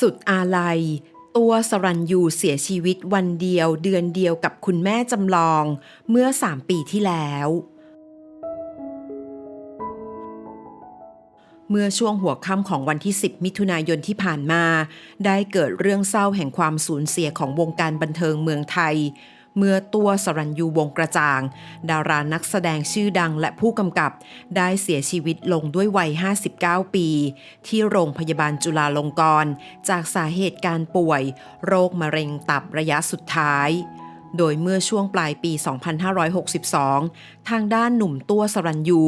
สุดอาลัย ตัวสรัญยูเสียชีวิตวันเดียวเดือนเดียวกับคุณแม่จำลอง เมื่อ3ปีที่แล้ว เมื่อช่วงหัวค่ำของวันที่ 10 มิถุนายนที่ผ่านมา ได้เกิดเรื่องเศร้าแห่งความสูญเสียของวงการบันเทิงเมืองไทย เมื่อตัวสรัญยูวงกระจ่าง ดารานักแสดงชื่อดังและผู้กำกับ ได้เสียชีวิตลงด้วยวัย 59 ปี ที่โรงพยาบาลจุฬาลงกรณ์จากสาเหตุการป่วย โรคมะเร็งตับระยะสุดท้ายโดยเมื่อช่วงปลายปี 2562 ทางด้านหนุ่มตัวสรัญยู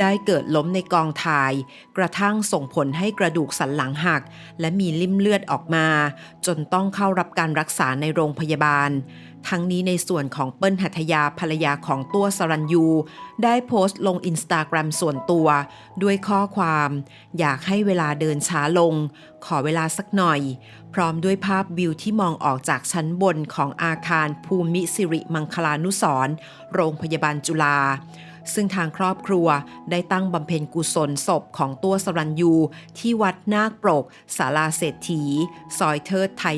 ได้เกิดล้มในกองถ่าย กระทั่งส่งผลให้กระดูกสันหลังหัก และมีลิ่มเลือดออกมา จนต้องเข้ารับการรักษาในโรงพยาบาลทั้งนี้ในส่วนของเปิ้ลหัทยาภรรยาของตัวสรัญยู ได้โพสต์ลงอินสตาแกรมส่วนตัว ด้วยข้อความ อยากให้เวลาเดินช้าลง ขอเวลาสักหน่อย พร้อมด้วยภาพวิวที่มองออกจากชั้นบนของอาคารภูมิสิริมังคลานุสร์โรงพยาบาลจุฬาซึ่งทางครอบครัวได้ตั้งบำเพ็ญกุศลศพของตัวสรัญยู ที่วัดนาคปรกศาลาเศรษฐี ซอยเทิดไทย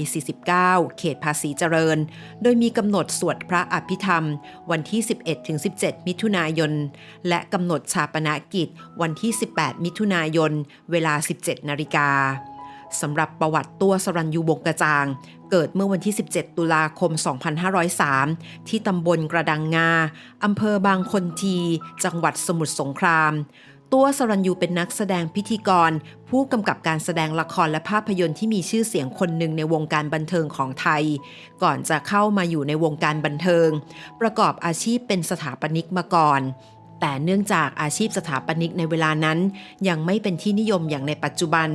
49 เขตภาษีเจริญ โดยมีกำหนดสวดพระอภิธรรม วันที่ 11-17 มิถุนายน และกำหนดชาปนกิจวันที่ 18 มิถุนายน เวลา 17 นาฬิกาสำหรับประวัติตัวสรัญยูวงกระจาง เกิดเมื่อวันที่ 17 ตุลาคม 2503 ที่ตำบลกระดังงา อำเภอบางคนที จังหวัดสมุทรสงคราม ตัวสรัญยูเป็นนักแสดงพิธีกร ผู้กำกับการแสดงละครและภาพยนตร์ที่มีชื่อเสียงคนหนึ่งในวงการบันเทิงของไทย ก่อนจะเข้ามาอยู่ในวงการบันเทิง ประกอบอาชีพเป็นสถาปนิกมาก่อน แต่เนื่องจากอาชีพสถาปนิกในเวลานั้น ยังไม่เป็นที่นิยมอย่างในปัจจุบัน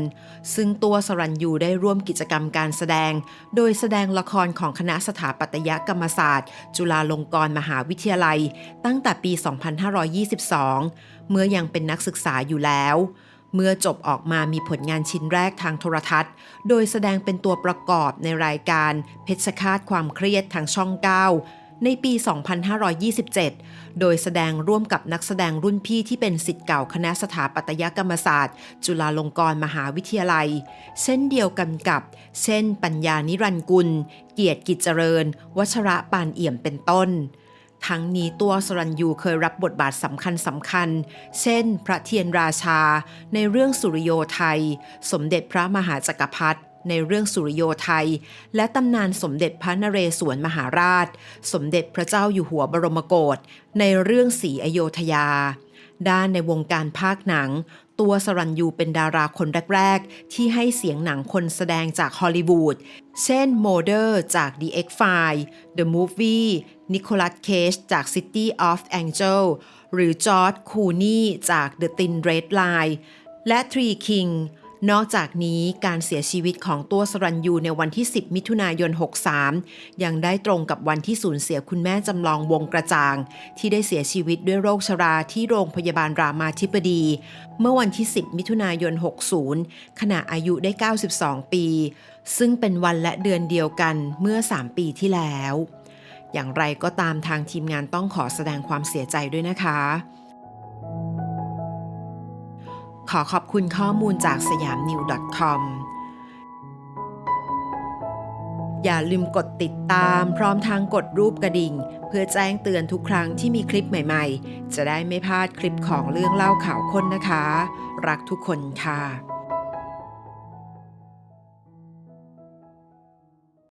ซึ่งตัวสรัญยูได้ร่วมกิจกรรมการแสดง โดยแสดงละครของคณะสถาปัตยกรรมศาสตร์ จุฬาลงกรณ์มหาวิทยาลัย ตั้งแต่ปี 2522 เมื่อยังเป็นนักศึกษาอยู่แล้วเมื่อจบออกมามีผลงานชิ้นแรกทางโทรทัศน์ โดยแสดงเป็นตัวประกอบในรายการเพชรคาตความเครียดทางช่อง 9 ในปี 2527 โดยแสดงร่วมกับนักแสดงรุ่นพี่ที่เป็นสิทธิ์เก่าคณะสถาปัตยกรรมศาสตร์ จุฬาลงกรณ์มหาวิทยาลัย เช่นเดียวกันกับ เช่น ปัญญานิรันกุล เกียรติกิจเจริญ วัชระปานเอี่ยมเป็นต้น ทั้งนี้ตัวสรัญยูเคยรับบทบาทสำคัญสำคัญ เช่น พระเทียนราชา ในเรื่องสุริโยไทย สมเด็จพระมหาจักรพรรดิ ในเรื่องสุริโยไทย และตำนานสมเด็จพระนเรศวรมหาราช สมเด็จพระเจ้าอยู่หัวบรมโกศในเรื่องสีอโยธยา ด้านในวงการภาคหนัง ตัวสรัญยูเป็นดาราคนแรก ๆ ที่ให้เสียงหนังคนแสดงจากฮอลลีวูด เช่นโมเดอร์จาก The X-File The Movie นิโคลัสเคจจาก City of Angel หรือจอร์ดคูนีจาก The Thin Red Line และ Three King นอกจากนี้การเสียชีวิตของตัวสรัญยูในวันที่ 10 มิถุนายน 63 ยังได้ตรงกับวันที่สูญเสียคุณแม่จำลองวงกระจ่าง ที่ได้เสียชีวิตด้วยโรคชราที่โรงพยาบาลรามาธิบดี เมื่อวันที่ 10 มิถุนายน 60 ขณะอายุได้ 92 ปี ซึ่งเป็นวันและเดือนเดียวกันเมื่อ 3 ปีที่แล้ว อย่างไรก็ตามทางทีมงานต้องขอแสดงความเสียใจด้วยนะคะ ขอขอบคุณข้อมูลจากสยามนิว .com อย่าลืมกดติดตามพร้อมทางกดรูปกระดิ่ง เพื่อแจ้งเตือนทุกครั้งที่มีคลิปใหม่ๆ จะได้ไม่พลาดคลิปของเรื่องเล่าข่าวค้นนะคะ รักทุกคนค่ะ